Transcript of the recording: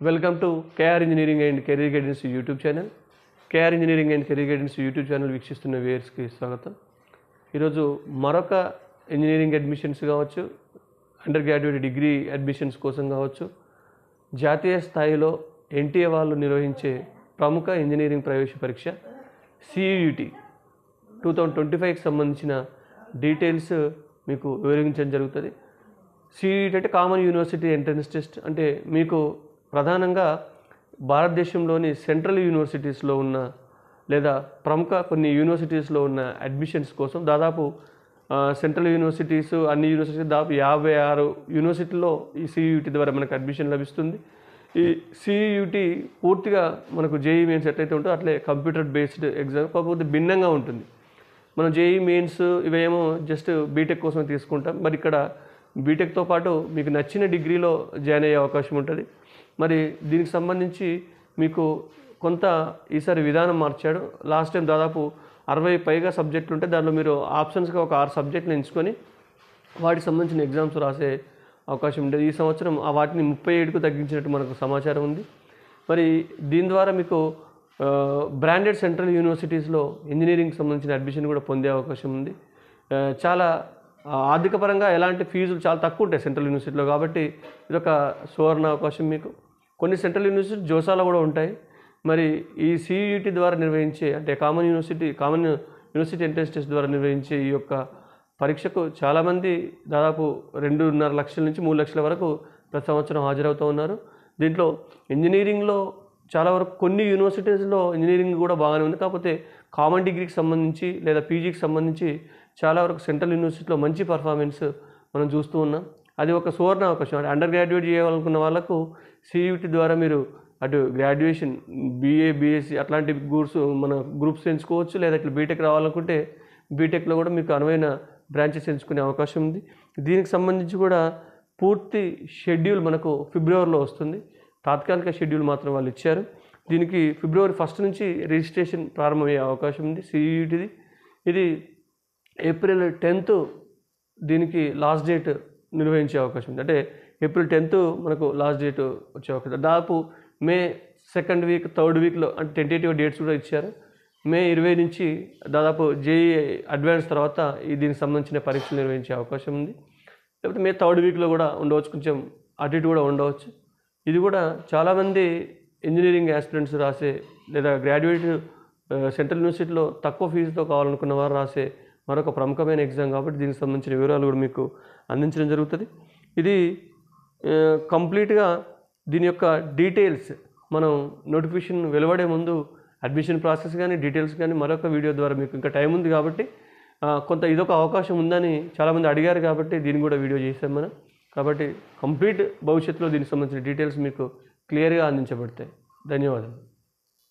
Welcome to KR engineering and career guidance YouTube channel KR engineering and career guidance YouTube channel వీక్షిస్తున్న వేర్స్కి స్వాగతం. ఈరోజు మరొక engineering admissions కావచ్చు అండర్ గ్రాడ్యుయేట్ డిగ్రీ అడ్మిషన్స్ కోసం కావచ్చు జాతీయ స్థాయిలో ఎన్టీఏ వాళ్ళు నిర్వహించే ప్రముఖ ఇంజనీరింగ్ ప్రవేశ పరీక్ష సియుటి టూ థౌజండ్ ట్వంటీ ఫైవ్కి సంబంధించిన డీటెయిల్స్ మీకు వివరించడం జరుగుతుంది. సియుటి అంటే కామన్ యూనివర్సిటీ ఎంట్రన్స్ టెస్ట్ అంటే మీకు ప్రధానంగా భారతదేశంలోని సెంట్రల్ యూనివర్సిటీస్లో ఉన్న లేదా ప్రముఖ కొన్ని యూనివర్సిటీస్లో ఉన్న అడ్మిషన్స్ కోసం దాదాపు సెంట్రల్ యూనివర్సిటీస్ అన్ని యూనివర్సిటీస్ దాదాపు యాభై ఆరు యూనివర్సిటీల్లో ఈ సిఈయుటి ద్వారా మనకు అడ్మిషన్ లభిస్తుంది. ఈ సిఈయుటి పూర్తిగా మనకు జేఈ మెయిన్స్ ఎట్లయితే ఉంటుందో అట్లే కంప్యూటర్ బేస్డ్ ఎగ్జామ్ కాకపోతే భిన్నంగా ఉంటుంది. మనం జేఈ మెయిన్స్ ఇవేమో జస్ట్ బీటెక్ కోసం తీసుకుంటాం. మరి ఇక్కడ బీటెక్తో పాటు మీకు నచ్చిన డిగ్రీలో జాయిన్ అయ్యే అవకాశం ఉంటుంది. మరి దీనికి సంబంధించి మీకు కొంత ఈసారి విధానం మార్చాడు. లాస్ట్ టైం దాదాపు అరవై పైగా సబ్జెక్టులు ఉంటే దాంట్లో మీరు ఆప్షన్స్గా ఒక ఆరు సబ్జెక్టులు ఎంచుకొని వాటికి సంబంధించిన ఎగ్జామ్స్ రాసే అవకాశం ఉండేది ఈ సంవత్సరం ఆ వాటిని ముప్పై ఏడుకు తగ్గించినట్టు మనకు సమాచారం ఉంది. మరి దీని ద్వారా మీకు బ్రాండెడ్ సెంట్రల్ యూనివర్సిటీస్లో ఇంజనీరింగ్ సంబంధించిన అడ్మిషన్ కూడా పొందే అవకాశం ఉంది. చాలా ఆర్థిక పరంగా ఎలాంటి ఫీజులు చాలా తక్కువ ఉంటాయి సెంట్రల్ యూనివర్సిటీలో కాబట్టి ఇదొక సువర్ణ అవకాశం మీకు. కొన్ని సెంట్రల్ యూనివర్సిటీ జోసాలో కూడా ఉంటాయి. మరి ఈ సిఈటి ద్వారా నిర్వహించే అంటే common university common university entrance test ద్వారా నిర్వహించే ఈ యొక్క పరీక్షకు చాలామంది దాదాపు రెండున్నర లక్షల నుంచి మూడు లక్షల వరకు ప్రతి సంవత్సరం హాజరవుతూ ఉన్నారు. దీంట్లో ఇంజనీరింగ్లో చాలా వరకు కొన్ని యూనివర్సిటీస్లో ఇంజనీరింగ్ కూడా బాగానే ఉంది. కాకపోతే కామన్ డిగ్రీకి సంబంధించి లేదా పీజీకి సంబంధించి చాలా వరకు సెంట్రల్ యూనివర్సిటీలో మంచి పర్ఫార్మెన్స్ మనం చూస్తూ ఉన్నాం. అది ఒక సువర్ణ అవకాశం. అంటే అండర్ గ్రాడ్యుయేట్ చేయాలనుకున్న వాళ్ళకు సిఈటి ద్వారా మీరు అటు గ్రాడ్యుయేషన్ బీఏ బీఎస్సీ అట్లాంటి గ్రూప్స్ మన గ్రూప్స్ ఎంచుకోవచ్చు. లేదా ఇట్లా బీటెక్ రావాలనుకుంటే బీటెక్లో కూడా మీకు అనువైన బ్రాంచెస్ ఎంచుకునే అవకాశం ఉంది. దీనికి సంబంధించి కూడా పూర్తి షెడ్యూల్ మనకు ఫిబ్రవరిలో వస్తుంది. తాత్కాలిక షెడ్యూల్ మాత్రం వాళ్ళు ఇచ్చారు. దీనికి ఫిబ్రవరి ఫస్ట్ నుంచి రిజిస్ట్రేషన్ ప్రారంభమయ్యే అవకాశం ఉంది సిఈటిది ఇది ఏప్రిల్ టెన్త్ దీనికి లాస్ట్ డేట్ నిర్వహించే అవకాశం ఉంది. అంటే ఏప్రిల్ టెన్త్ మనకు లాస్ట్ డేట్ వచ్చే అవకాశం దాదాపు మే సెకండ్ వీక్ థర్డ్ వీక్లో అంటే టెంటేటివ్ డేట్స్ కూడా ఇచ్చారు. మే ఇరవై నుంచి దాదాపు జేఈ అడ్వాన్స్ తర్వాత ఈ దీనికి సంబంధించిన పరీక్షలు నిర్వహించే అవకాశం ఉంది. లేకపోతే మే థర్డ్ వీక్లో కూడా ఉండవచ్చు. కొంచెం అటు ఇటు కూడా ఉండవచ్చు. ఇది కూడా చాలామంది ఇంజనీరింగ్ యాస్పిరెంట్స్ రాసే లేదా గ్రాడ్యుయేట్ సెంట్రల్ యూనివర్సిటీలో తక్కువ ఫీజుతో కావాలనుకున్న వారు రాసే మరొక ప్రముఖమైన ఎగ్జామ్ కాబట్టి దీనికి సంబంధించిన వివరాలు కూడా మీకు అందించడం జరుగుతుంది. ఇది కంప్లీట్గా దీని యొక్క డీటెయిల్స్ మనం నోటిఫికేషన్ వెలువడే ముందు అడ్మిషన్ ప్రాసెస్ కానీ డీటెయిల్స్ కానీ మరొక వీడియో ద్వారా మీకు ఇంకా టైం ఉంది కాబట్టి కొంత ఇదొక అవకాశం ఉందని చాలామంది అడిగారు కాబట్టి దీన్ని కూడా వీడియో చేసాం మనం. కాబట్టి కంప్లీట్ భవిష్యత్తులో దీనికి సంబంధించిన డీటెయిల్స్ మీకు క్లియర్గా అందించబడతాయి. ధన్యవాదాలు.